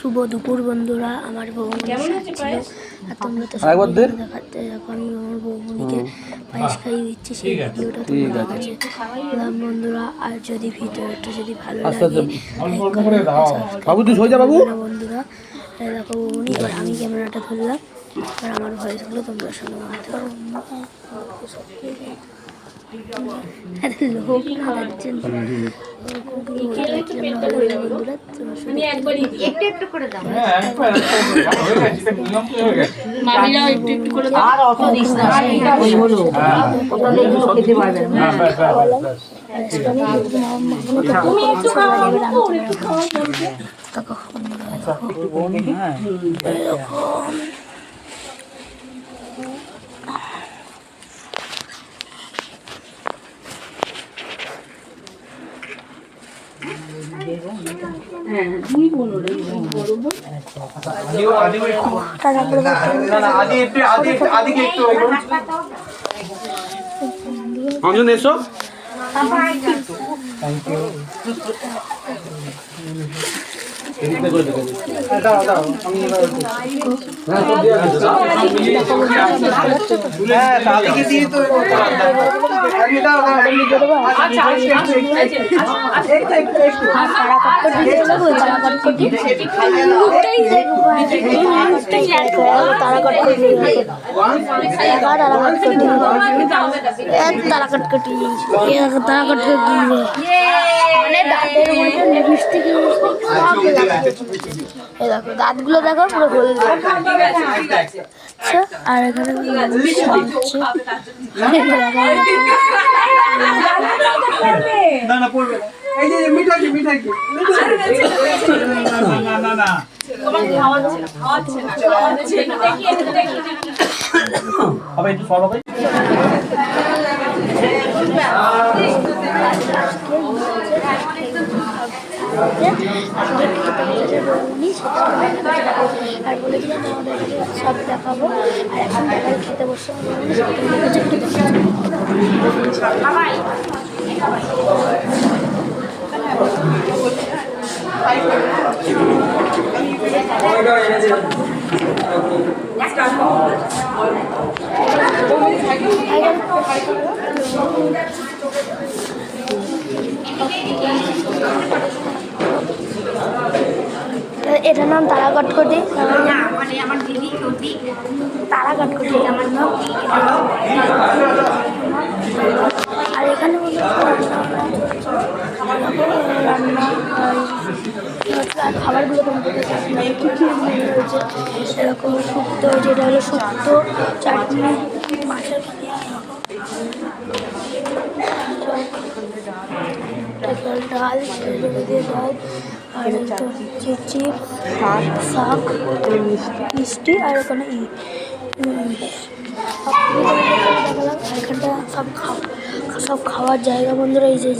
শুভ দুপুর বন্ধুরা আমার বৌমনি আর তোমরা তো দেখাতে আমি আমার বৌমনিকে পায়েস খাইয়ে দিচ্ছি সেই ভিডিওটা তোমরা কাছে বন্ধুরা আর যদি ভিডিওটা যদি ভালো লাগে বাবু তুই বাবু। বন্ধুরা। দেখো বৌমনি আমি ক্যামেরাটা ধরলাম। আর আমার ভয়েসগুলো তোমরা শোনো আরে লোক না জন্য বন্ধুরা তোমরা শোনো। আর অত দিস না। দেখলে খেতে পারবে তুমি একটু খাওয়া একটু খাওয়া অঞ্জন এসো থ্যাংক কটকটি তারা কটকটি তারা কটকটি লিপস্টিক সব এই দেখো দাঁতগুলো দেখো পুরো হলদে। আচ্ছা আর এখানে না না পড়বে এই যে মিঠাই মিঠাই না না না। হবে একটু সর হবে। দেখাবো। আর এখন খেতে বসে এটার নাম তারা কটকটি তারা কটকটি আমার নাম আর এখানে মনে হচ্ছে রান্না খাবারগুলো তোমাদের কী কী রয়েছে? এরকম শুক্তো, যেটা হলো শুক্তো, চাটনি, মাছের ডাল দিয়ে আর হচ্ছে চিপস, শাক শাক মিষ্টি, আর ওখানে ই দেখালাম এখানটা সব খাওয়া সব খাওয়ার জায়গা বন্ধুরা এই যে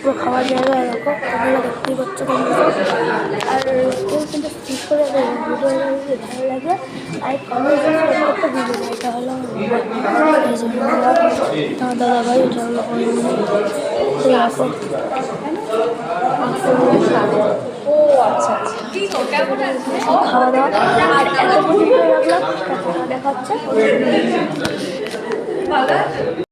পুরো খাওয়ার জায়গা এরকম এগুলো দেখতেই পাচ্ছ আর কেউ কিন্তু ঠিক করে ভিডিও যদি ভালো লাগে আর কমেন্ট করতে ভিডিও এটা হলো আমার দাদা ভাই এটা হলো আমার এই খাওয়া দাওয়া আর এত পর্যন্ত রাখলাম দেখা হচ্ছে।